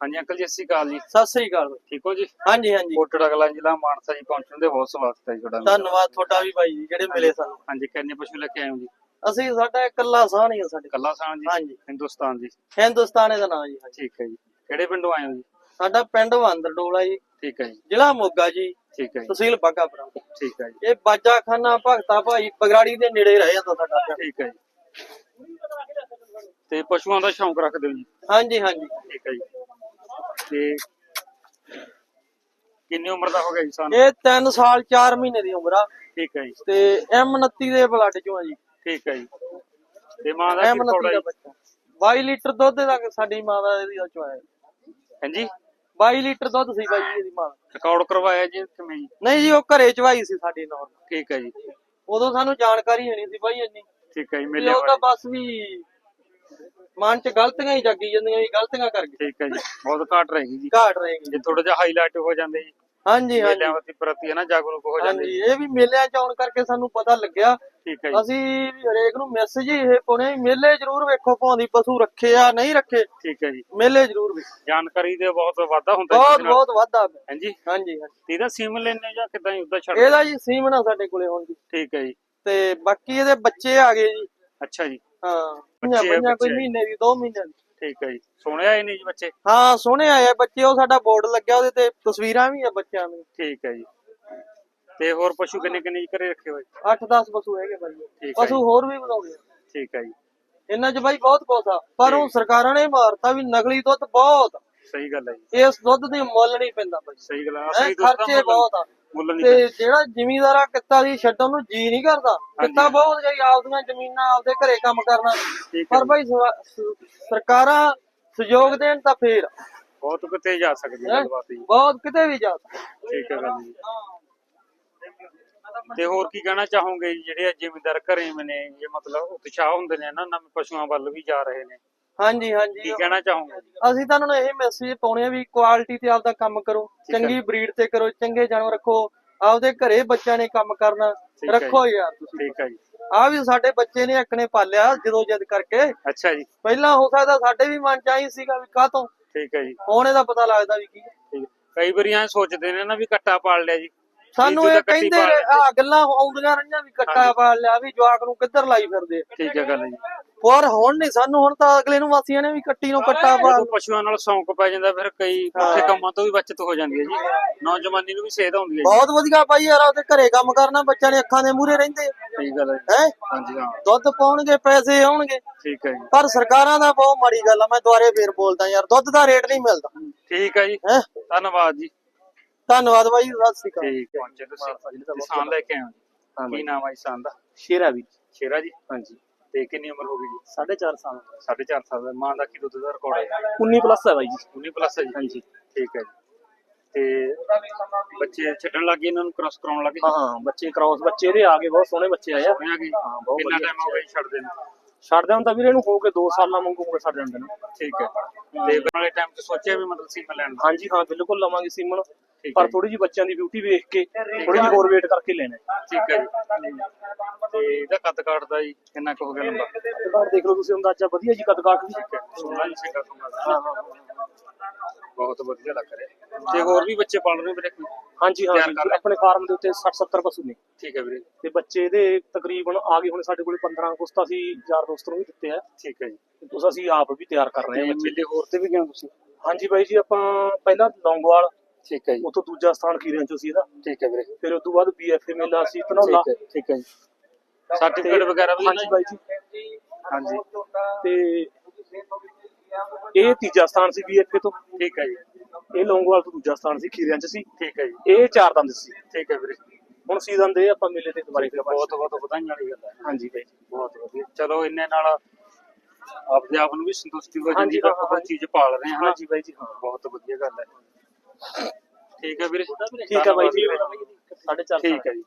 ਹਾਂਜੀ ਅੰਕਲ ਜੀ ਸਤਿ ਸ਼੍ਰੀ ਅਕਾਲ ਜੀ। ਸਤਿ ਸ੍ਰੀ ਅਕਾਲ ਬਾਈ। ਠੀਕ ਹੋ ਜੀ? ਹਾਂਜੀ ਹਾਂਜੀ। ਕੋਟੜਾ ਕਲਾਂ ਜ਼ਿਲ੍ਹਾ ਮਾਨਸਾ ਜੀ ਪਹੁੰਚਣ ਦੇ ਬਹੁਤ ਸਵਾਗਤ ਹੈ ਜੀ ਤੁਹਾਡਾ ਧੰਨਵਾਦ ਤੁਹਾਡਾ ਵੀ ਬਾਈ ਜੀ ਜਿਹੜੇ ਮਿਲੇ ਸਾਨੂੰ। ਹਾਂਜੀ ਕਿੰਨੇ ਪਸ਼ੂ ਲੈ ਕੇ ਆਏ ਹੋ ਜੀ? ਅਸੀਂ ਸਾਡਾ ਇਕੱਲਾ ਸਾਹ ਹੀ ਆ ਸਾਡੇ। ਕੱਲਾ ਸਾਨ ਜੀ? ਹਾਂਜੀ। ਹਿੰਦੁਸਤਾਨ ਜੀ। ਹਿੰਦੁਸਤਾਨ ਦਾ ਨਾਮ ਜੀ ਹਾਂਜੀ। ਠੀਕ ਹੈ ਜੀ। ਕਿਹੜੇ ਪਿੰਡੋਂ ਆਏ ਹੋ ਜੀ? ਸਾਡਾ ਪਿੰਡ ਵਾਂਦਰ ਡੋਲਾ ਜੀ। ਠੀਕ ਹੈ ਜੀ। ਜ਼ਿਲ੍ਹਾ ਮੋਗਾ ਜੀ। ਠੀਕ ਹੈ ਜੀ। ਤਹਿਸੀਲ ਬਾਗਾਪੁਰਾ ਠੀਕ ਹੈ ਜੀ। ਇਹ ਬਾਜਾ ਖਾਨਾ ਭਗਤਾ ਭਾਈ ਬਗਰਾੜੀ ਦੇ ਨੇੜੇ ਰਹਿ ਜਾਂਦਾ ਸਾਡਾ ਪਿੰਡ। ਠੀਕ ਹੈ ਜੀ। ਤੇ ਪਸ਼ੂਆਂ ਦਾ ਸ਼ੌਂਕ ਰੱਖਦੇ ਹੋ ਜੀ? ਹਾਂਜੀ ਹਾਂਜੀ। ਠੀਕ ਹੈ ਜੀ। ਤੇ ਕਿੰਨੀ ਉਮਰ ਦਾ ਹੋ ਗਿਆ ਜੀ ਸਾਨੂੰ? ਇਹ 3 ਸਾਲ 4 ਮਹੀਨੇ ਦੀ ਉਮਰ ਆ। ਠੀਕ ਹੈ ਜੀ। ਤੇ M29 ਦੇ ਬਲੱਡ ਚੋਂ ਆ ਜੀ। ਠੀਕ ਹੈ ਜੀ। ਤੇ ਮਾਂ ਦਾ ਕੀ M29 ਥੋੜਾ ਦਾ ਬੱਚਾ। 22 ਲੀਟਰ ਦੁੱਧ ਦਾ ਸਾਡੀ ਮਾਂ ਦਾ ਇਹਦੀ ਚੋਂ ਆਇਆ। ਹਾਂਜੀ? 22 ਲੀਟਰ ਦੁੱਧ ਸੀ ਬਾਈ ਇਹਦੀ ਮਾਂ। ਰਿਕਾਰਡ ਕਰਵਾਇਆ ਜੀ ਕਿਵੇਂ ਜੀ ਨਹੀਂ ਜੀ ਉਹ ਘਰੇ ਚਵਾਈ ਸੀ ਸਾਡੀ ਨੌਰ ਠੀਕ ਹੈ ਜੀ। ਉਦੋਂ ਸਾਨੂੰ ਜਾਣਕਾਰੀ ਨਹੀਂ ਸੀ ਬਾਈ ਇੰਨੀ। ਠੀਕ ਹੈ ਜੀ ਮੇਲੇ ਉਹ ਤਾਂ ਬਸ ਵੀ ਮਨ ਚ ਗਲਤੀਆਂ ਹੀ ਜਾਗੀ ਜਾਂਦੀਆਂ ਵੀ ਗਲਤੀਆਂ ਕਰ ਗਏ। ਠੀਕ ਹੈ ਜੀ ਬਹੁਤ ਘਾਟ ਰਹੇਗੀ ਜੀ। ਘਾਟ ਰਹੇਗੀ। ਜੇ ਥੋੜਾ ਜਿਹਾ ਹਾਈਲਾਈਟ ਹੋ ਜਾਂਦੇ ਜੀ ਹਾਂਜੀ ਹਾਂਜੀ। ਮੇਲਿਆਂ ਦੇ ਪ੍ਰਤੀ ਹੈ ਨਾ ਜਾਗਰੂਕ ਹੋ ਜਾਂਦੇ ਹਾਂਜੀ ਜੀ। ਇਹ ਵੀ ਮੇਲਿਆਂ ਚ ਆਉਣ ਕਰਕੇ ਸਾਨੂੰ ਪਤਾ ਲੱਗਿਆ। ਠੀਕ ਹੈ ਜੀ। ਅਸੀਂ ਹਰੇਕ ਨੂੰ ਮੈਸੇਜ ਹੀ ਇਹ ਪਾਉਣੇ ਵੀ ਮੇਲੇ ਜ਼ਰੂਰ ਵੇਖੋ ਭਾਉਂਦੀ ਪਸ਼ੂ ਰੱਖੇ ਆ ਨਹੀਂ ਰੱਖੇ ਠੀਕ ਹੈ ਜੀ। ਮੇਲੇ ਜ਼ਰੂਰ ਵੇਖੋ। ਜਾਣਕਾਰੀ ਦੇ ਬਹੁਤ ਵਾਧਾ ਹੁੰਦਾ ਜੀ ਬਹੁਤ ਇਹਦੇ ਨਾਲ। ਬਹੁਤ ਵਾਧਾ। ਹਾਂਜੀ। ਹਾਂਜੀ ਹਾਂਜੀ। ਤੇ ਇਹਦਾ ਸਿਮ ਲੈਣੇ ਜਾਂ ਕਿਦਾਂ ਹੀ ਉਦਾਂ ਛੱਡ ਇਹਦਾ ਜੀ ਸੀਮਣਾ ਸਾਡੇ ਕੋਲੇ ਹੁਣ ਜੀ। ਠੀਕ ਹੈ ਜੀ। ਤੇ ਬਾਕੀ ਇਹਦੇ ਬੱਚੇ ਆ ਗਏ ਜੀ। ਅੱਛਾ ਜੀ। ਹਾਂ ਬੱਚੇ ਆ, ਪੰਜਾਂ ਕੋਈ ਬੱਚੇ ਆ। ਮਹੀਨੇ ਦੀ 2 ਮਹੀਨੇ ਦੀ। ਠੀਕ ਹੈ ਜੀ। ਸੁਣਿਆ ਹੀ ਨਹੀਂ ਜੀ ਬੱਚੇ? ਹਾਂ ਸੋਹਣੇ ਆਏ ਆ ਬੱਚੇ ਉਹ ਸਾਡਾ ਬੋਰਡ ਲੱਗਿਆ ਉਹਦੇ ਤੇ ਤਸਵੀਰਾਂ ਵੀ ਆ ਬੱਚਿਆਂ ਦੀਆਂ। ਠੀਕ ਹੈ ਜੀ। ਤੇ ਹੋਰ ਪਸ਼ੂ ਕਿੰਨੇ ਕਿੰਨੇ ਜੀ ਘਰੇ ਰੱਖੇ ਹੋਏ? 8-10 ਪਸ਼ੂ ਹੈਗੇ ਬਾਈ ਠੀਕ ਹੈ ਪਸ਼ੂ ਹੋਰ ਵੀ ਬਣਾਉਂਦੇ ਆ। ਠੀਕ ਹੈ ਜੀ। ਇਹਨਾਂ 'ਚ ਬਾਈ ਬਹੁਤ ਕੁਛ ਆ ਪਰ ਉਹ ਸਰਕਾਰਾਂ ਨੇ ਮਾਰਤਾ ਵੀ ਨਕਲੀ ਦੁੱਧ ਬਹੁਤ। ਸਹੀ ਗੱਲ ਹੈ ਜੀ। ਇਸ ਦੁੱਧ ਦੀ ਮੁੱਲ ਨਹੀਂ ਪੈਂਦਾ ਬਾਈ ਸਹੀ ਗੱਲ ਹੈ ਹੈਂ, ਅਸਲੀ ਦੁੱਧ ਦਾ ਖਰਚੇ ਮੁੱਲ- ਬਹੁਤ ਆ। ਮੁੱਲ ਨਹੀਂ ਤੇ। ਜਿਹੜਾ ਜ਼ਿਮੀਂਦਾਰਾ ਕਿੱਤਾ ਦੀ ਛੱਡਣ ਨੂੰ ਜੀ ਨਹੀਂ ਕਰਦਾ। ਕਿੱਤਾ ਬਹੁਤ ਜਾਈ ਆਪਦੀਆਂ ਜ਼ਮੀਨਾਂ ਆਪਦੇ ਘਰੇ ਕੰਮ ਕਰਨਾ। ਪਰ ਸ- ਸਰਕਾਰਾਂ ਸਹਿਯੋਗ ਦੇਣ ਤਾਂ ਫੇਰ। ਬਹੁਤ ਕਿਤੇ ਜਾ ਸਕਦੀ ਹੈ ਹੈਂ? ਗੱਲਬਾਤ ਜੀ। ਬਹੁਤ ਕਿਤੇ ਵੀ ਜਾ ਸਕਦਾ। ਠੀਕ ਹੈ ਗੱਲ ਜੀ। ਤੇ ਹੋਰ ਕੀ ਕਹਿਣਾ ਚਾਹੋਗੇ ਜਿਹੜੇ ਜ਼ਿਮੀਂਦਾਰ ਘਰੇ ਨੇ ਇਹ ਮਤਲਬ ਉਤਸ਼ਾਹ ਹੁੰਦੇ ਨੇ ਨਾ ਨਵੇਂ ਪਸ਼ੂਆਂ ਵੱਲ ਵੀ ਜਾ ਰਹੇ ਨੇ। ਹਾਂਜੀ ਕੀ ਹਾਂਜੀ ਕਹਿਣਾ ਚਾਹੋਗੇ? ਅਸੀਂ ਤਾਂ ਉਹਨਾਂ ਨੂੰ ਇਹ ਮੈਸੇਜ ਪਾਉਣੇ ਆ ਵੀ ਕੁਆਲਿਟੀ ਤੇ ਆਪਦਾ ਕੰਮ ਕਰੋ ਹੈ। ਚੰਗੀ ਬਰੀਡ ਤੇ ਕਰੋ ਚੰਗੇ ਜਾਨਵਰ ਰੱਖੋ ਆਪਦੇ ਘਰੇ ਬੱਚਿਆਂ ਨੇ ਕੰਮ ਕਰਨਾ ਠੀਕ ਹੈ ਰੱਖੋ ਯਾਰ ਤੁਸੀਂ। ਠੀਕ ਹੈ ਜੀ। ਆ ਵੀ ਸਾਡੇ ਬੱਚੇ ਨੇ ਇੱਕ ਨੇ ਪਾਲਿਆ ਜਦੋਂ ਜਿੱਦ ਕਰਕੇ। ਅੱਛਾ ਜੀ। ਪਹਿਲਾਂ ਹੋ ਸਕਦਾ ਸਾਡੇ ਵੀ ਮਨ ਚ ਆਈ ਸੀਗਾ ਵੀ ਕਾਹਤੋਂ? ਠੀਕ ਹੈ ਜੀ। ਹੁਣ ਇਹਦਾ ਪਤਾ ਲੱਗਦਾ ਵੀ ਕੀ ਹੈ। ਠੀਕ ਹੈ। ਕਈ ਵਾਰੀ ਐ ਸੋਚਦੇ ਨੇ ਨਾ ਵੀ ਕੱਟਾ ਪਾਲ ਲਿਆ ਜੀ। ਸਾਨੂੰ ਜਦੋਂ ਇਹ ਕੱਟੀ ਕਹਿੰਦੇ ਲੈਂਦੇ। ਆ ਗੱਲਾਂ ਆਉਂਦੀਆਂ ਰਹੀਆਂ ਵੀ ਕੱਟਾ ਪਾਲ ਲਿਆ ਵੀ ਜਵਾਕ ਨੂੰ ਕਿੱਧਰ ਲਾਈ ਫਿਰਦੇ ਆ। ਠੀਕ ਹੈ ਗੱਲ ਜੀ। ਪਰ ਹੁਣ ਨਹੀਂ ਸਾਨੂੰ ਹੁਣ ਤਾਂ ਅਗਲੇ ਨੂੰ ਵਾਸੀਆਂ ਨੇ ਵੀ ਕੱਟੀ ਨੂੰ ਕੱਟਾ ਪਾ ਜਦੋਂ ਪਸ਼ੂਆਂ ਨਾਲ ਸ਼ੌਂਕ ਪੈ ਜਾਂਦਾ ਫਿਰ ਕਈ ਪੁੱਠੇ ਕੰਮਾਂ ਤੋਂ ਵੀ ਬਚਤ ਹੋ ਜਾਂਦੀ ਹੈ ਜੀ। ਨੌਜਵਾਨੀ ਨੂੰ ਵੀ ਸੇਧ ਹੁੰਦੀ ਹੈ ਬਹੁਤ ਵਧੀਆ ਭਾਈ ਯਾਰ ਉਹਦੇ ਘਰੇ ਕੰਮ ਕਰਨਾ ਬੱਚਿਆਂ ਦੇ ਅੱਖਾਂ ਦੇ ਮੂਹਰੇ ਰਹਿੰਦੇ ਠੀਕ ਗੱਲ ਹੈ। ਹੈ? ਹਾਂਜੀ ਹਾਂ। ਦੁੱਧ ਪਾਉਣਗੇ ਪੈਸੇ ਆਉਣਗੇ। ਠੀਕ ਹੈ ਜੀ। ਪਰ ਸਰਕਾਰਾਂ ਦਾ ਬਹੁਤ ਮਾੜੀ ਗੱਲ ਆ ਮੈਂ ਦੁਬਾਰੇ ਫੇਰ ਬੋਲਦਾ ਯਾਰ ਦੁੱਧ ਦਾ ਰੇਟ ਨਹੀਂ ਮਿਲਦਾ। ਠੀਕ ਹੈ ਜੀ। ਹੈ? ਧੰਨਵਾਦ ਜੀ। ਧੰਨਵਾਦ ਬਾਈ ਸਤਿ ਸ਼੍ਰੀ ਅਕਾਲ। ਠੀਕ ਹੈ। ਪਹੁੰਚੇ ਤੁਸੀਂ। ਕਿਸਾਨ ਲੈ ਕੇ ਆਏ ਹੋ ਜੀ। ਕੀ ਨਾਮ ਹੈ ਕਿਸਾਨ ਦਾ? ਸ਼ੇਰਾ ਵੀ ਸ਼ੇਰਾ ਜੀ? ਹਾਂਜੀ। ਤੇ ਕਿੰਨੀ ਉਮਰ ਹੋ ਗਈ ਜੀ? 4.5 ਸਾਲ। 4.5 ਸਾਲ ਦਾ। ਮਾਂ ਦਾ ਕੀ ਦੁੱਧ ਦਾ ਰਿਕਾਰਡ ਹੈ 19 ਪਲੱਸ ਹੈ ਬਾਈ ਜੀ। 19 ਪਲੱਸ ਹੈ ਜੀ? ਹਾਂਜੀ। ਠੀਕ ਹੈ ਜੀ। ਤੇ ਬੱਚੇ ਛੱਡਣ ਲੱਗੇ ਇਹਨਾਂ ਨੂੰ ਕ੍ਰਾਸ ਕਰਾਉਣ ਲੱਗੇ ਹਾਂ ਹਾਂ। ਬੱਚੇ ਕ੍ਰਾਸ ਬੱਚੇ ਇਹਦੇ ਆ ਗਏ ਬਹੁਤ ਸੋਹਣੇ ਬੱਚੇ ਆਏ ਆ। ਹਾਂ, ਬਹੁਤ ਕਿੰਨਾ ਟਾਈਮ ਹੋ ਗਿਆ ਛੱਡਦੇ ਨੂੰ? ਛੱਡਦੇ ਹੁਣ ਤਾਂ ਵੀਰੇ ਇਹਨੂੰ ਹੋ ਕੇ 2 ਸਾਲਾਂ ਵਾਂਗੂ ਹੋ ਗਏ ਛੱਡ ਜਾਂਦੇ ਨੇ। ਠੀਕ ਹੈ। ਤੇ ਵਾਲੇ ਟਾਈਮ ਤੇ ਸੋਚਿਆ ਵੀ ਮਤਲਬ ਸੀਮਾ ਲੈਣ ਹਾਂਜੀ ਹਾਂ ਬਿਲਕੁਲ ਲਵਾਂਗੇ ਸੀਮਨ। ਪਰ ਹੈ ਥੋੜੀ ਜੀ ਬੱਚਿਆਂ ਦੀ ਬਿਊਟੀ ਵੇਖ ਕੇ ਥੋੜੀ ਜੀ ਹੋਰ ਵੇਟ ਕਰਕੇ ਲੈਣਾ ਹੈ। ਠੀਕ ਹੈ ਜੀ। ਤੇ ਇਹਦਾ ਕੱਦ ਕਾਟਦਾ ਜੀ ਕਿੰਨਾ ਕੁ ਹੋ ਗਿਆ ਲੰਬਾ? ਕੱਦ ਦੇਖ ਲਓ ਤੁਸੀਂ ਅੰਦਾਜ਼ਾ ਵਧੀਆ ਜੀ ਕੱਦ ਕਾਠ ਵੀ ਸੋਹਣਾ ਜੀ ਸਿੰਗਾ ਸੋਹਣਾ ਬਹੁਤ ਵਧੀਆ ਲੱਗ ਰਿਹਾ। ਤੇ ਹੋਰ ਵੀ ਬੱਚੇ ਪਾਲ ਰਹੇ ਵੀਰੇ ਹਾਂਜੀ ਹਾਂ। ਆਪਣੇ ਫਾਰਮ ਦੇ ਉੱਤੇ 60 70 ਪਸ਼ੂ ਨੇ। ਠੀਕ ਹੈ ਵੀਰੇ। ਤੇ ਬੱਚੇ ਇਹਦੇ ਤਕਰੀਬਨ ਆ ਗਏ ਹੁਣ ਸਾਡੇ ਕੋਲੇ 15 ਅਗਸਤ ਅਸੀਂ ਯਾਰ ਦੋਸਤ ਨੂੰ ਵੀ ਦਿੱਤੇ ਆ। ਠੀਕ ਹੈ ਜੀ। ਤੇ ਉਸ ਅਸੀਂ ਆਪ ਵੀ ਤਿਆਰ ਕਰ ਰਹੇ ਹਾਂ ਬੱਚੇ। ਹੋਰ ਤੇ ਵੀ ਗਏ ਹੋ ਤੁਸੀਂ? ਹਾਂਜੀ ਬਾਈ ਜੀ ਆਪਾਂ ਪਹਿਲਾਂ ਲੌਂਗੋਵਾਲ ਠੀਕ ਹੈ ਜੀ। ਉਤੋਂ ਦੂਜਾ ਸਥਾਨ ਖੀਰਿਆਂ ਚੋਂ ਸੀ ਇਹਦਾ। ਠੀਕ ਹੈ ਵੀਰੇ। ਫਿਰ ਉਸ ਤੋਂ ਬਾਅਦ ਬੀਐਫਏ ਮੇਲਾ ਸੀ ਧਨੌਲਾ। ਠੀਕ ਹੈ ਠੀਕ ਹੈ ਜੀ। ਸਰਟੀਫਿਕੇਟ ਵਗੈਰਾ ਵੀ ਹਾਂਜੀ ਬਾਈ ਜੀ। ਹਾਂਜੀ। ਤੇ ਇਹ ਤੀਜਾ ਸਥਾਨ ਸੀ ਬੀਐਫਏ ਤੋਂ। ਠੀਕ ਹੈ ਜੀ। ਇਹ ਲੌਂਗੋਵਾਲ ਤੋਂ ਦੂਜਾ ਸਥਾਨ ਸੀ ਖੀਰਿਆਂ ਚ ਸੀ। ਠੀਕ ਹੈ ਜੀ। ਇਹ ਚਾਰ ਦੰਦ ਸੀ। ਠੀਕ ਹੈ ਵੀਰੇ। ਹੁਣ ਸੀਜ਼ਨ ਦੇ ਆਪਾਂ ਮੇਲੇ ਤੇ ਦੁਬਾਰੇ ਫਿਰ ਬਹੁਤ ਬਹੁਤ ਵਧਾਈਆਂ ਵਾਲੀ ਗੱਲ ਹੈ। ਹਾਂਜੀ ਬਾਈ ਜੀ। ਬਹੁਤ ਵਧੀਆ। ਚਲੋ ਇੰਨੇ ਨਾਲ ਆਪਦੇ ਆਪ ਨੂੰ ਵੀ ਸੰਤੁਸ਼ਟੀ ਹੋ ਜਾਂਦੀ ਹੈ ਕੋਈ ਚੀਜ਼ ਪਾਲ ਰਹੇ ਹਾਂ ਹਾਂਜੀ ਬਾਈ ਜੀ ਹਾਂ। ਬਹੁਤ ਵਧੀਆ ਗੱਲ ਹੈ। ਠੀਕ ਹੈ ਵੀਰੇ। ਠੀਕ ਹੈ ਬਾਈ ਜੀ। ਧੰਨਵਾਦ ਵੀਰੇ। 4.5 ਠੀਕ ਹੈ ਜੀ।